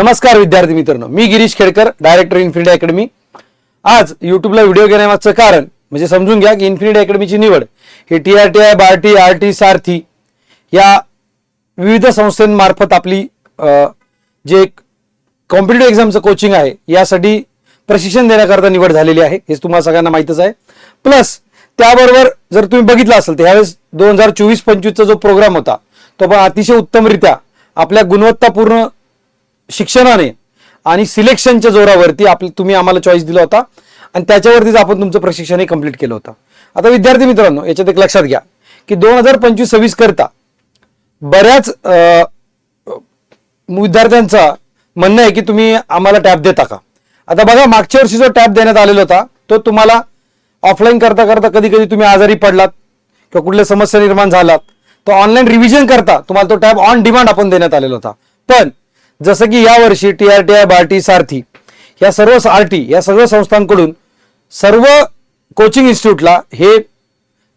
नमस्कार विद्यार्थी मित्रांनो मी Girish Khedkar director Infinity Academy आज युट्यूबला व्हिडिओ घेण्यामागचं कारण म्हणजे समजून घ्या की इन्फिनिटी अकॅडमीची निवड ही T R T I BARTI R T SARTHI या विविध संस्थांमार्फत आपली जे जे कॉम्पिटेटिव्ह एक्झामचं कोचिंग आहे यासाठी प्रशिक्षण देण्याकरता निवड झालेली आहे. हेच तुम्हाला सगळ्यांना माहीतच आहे. प्लस त्याबरोबर जर तुम्ही बघितलं असेल तर ह्यावेळेस दोन हजार चोवीस पंचवीसचा जो प्रोग्राम होता तो पण अतिशय उत्तमरित्या आपल्या गुणवत्तापूर्ण शिक्षणाने आणि सिलेक्शनच्या जोरावरती आपलं तुम्ही आम्हाला चॉईस दिला होता. आणि त्याच्यावरतीच आपण तुमचं प्रशिक्षणही कंप्लीट केलं होतं. आता विद्यार्थी मित्रांनो याच्यात एक लक्षात घ्या की दोन हजार पंचवीस सव्वीस करता बऱ्याच विद्यार्थ्यांचा म्हणणं आहे की तुम्ही आम्हाला टॅब देता का? आता बघा मागच्या वर्षी जो टॅब देण्यात आलेला होता तो तुम्हाला ऑफलाईन करता करता कधी कधी तुम्ही आजारी पडलात किंवा कुठल्या समस्या निर्माण झालात तो ऑनलाईन रिव्हिजन करता तुम्हाला तो टॅब ऑन डिमांड आपण देण्यात आलेला होता. पण जसं की यावर्षी T R T I BARTI SARTHI या सर्व आर टी या सर्व संस्थांकडून सर्व कोचिंग इन्स्टिट्यूटला हे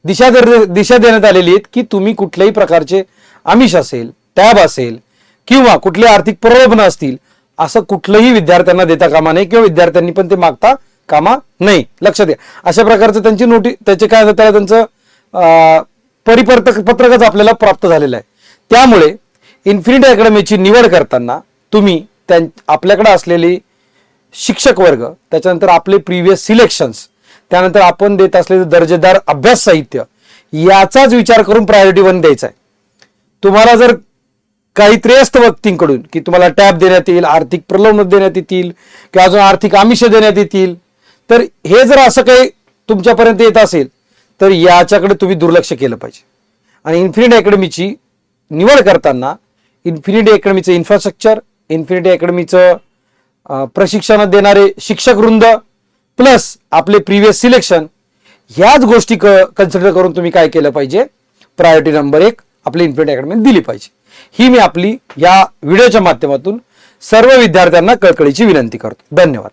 दिशा दर- दिशा देण्यात आलेली आहेत की तुम्ही कुठल्याही प्रकारचे आमिष असेल टॅब असेल किंवा कुठले आर्थिक प्रलोभन असतील असं कुठलंही विद्यार्थ्यांना देता कामा नाही किंवा विद्यार्थ्यांनी पण ते मागता कामा नाही लक्षात घ्या अशा प्रकारचं त्यांची नोटी त्याचे काय त्याला त्यांचं परिपत्रक पत्रकच आपल्याला प्राप्त झालेलं आहे. त्यामुळे इन्फिनिटी अकॅडमीची निवड करताना तुम्ही त्यां आपल्याकडे असलेली शिक्षक वर्ग त्याच्यानंतर आपले प्रिव्हियस सिलेक्शन्स त्यानंतर आपण देत असलेले दर्जेदार अभ्यास साहित्य याचाच विचार करून प्रायोरिटी वन द्यायचा आहे. तुम्हाला जर काही त्रेस्त व्यक्तींकडून की तुम्हाला टॅब देण्यात येईल आर्थिक प्रलोभन देण्यात येतील किंवा अजून आर्थिक आमिष देण्यात येतील तर हे जर असं काही तुमच्यापर्यंत येत असेल तर याच्याकडे तुम्ही दुर्लक्ष केलं पाहिजे. आणि इन्फिनिट अकॅडमीची निवड करताना इन्फिनिट अकॅडमीचं इन्फ्रास्ट्रक्चर इन्फिनिटी अकॅडमीचं प्रशिक्षण देणारे शिक्षक वृंद प्लस आपले प्रिव्हियस सिलेक्शन ह्याच गोष्टी क कन्सिडर करून तुम्ही काय केलं पाहिजे? प्रायोरिटी नंबर एक आपली इन्फिनिटी अकॅडमी दिली पाहिजे. ही मी आपली या व्हिडिओच्या माध्यमातून सर्व विद्यार्थ्यांना कळकळीची विनंती करतो. धन्यवाद.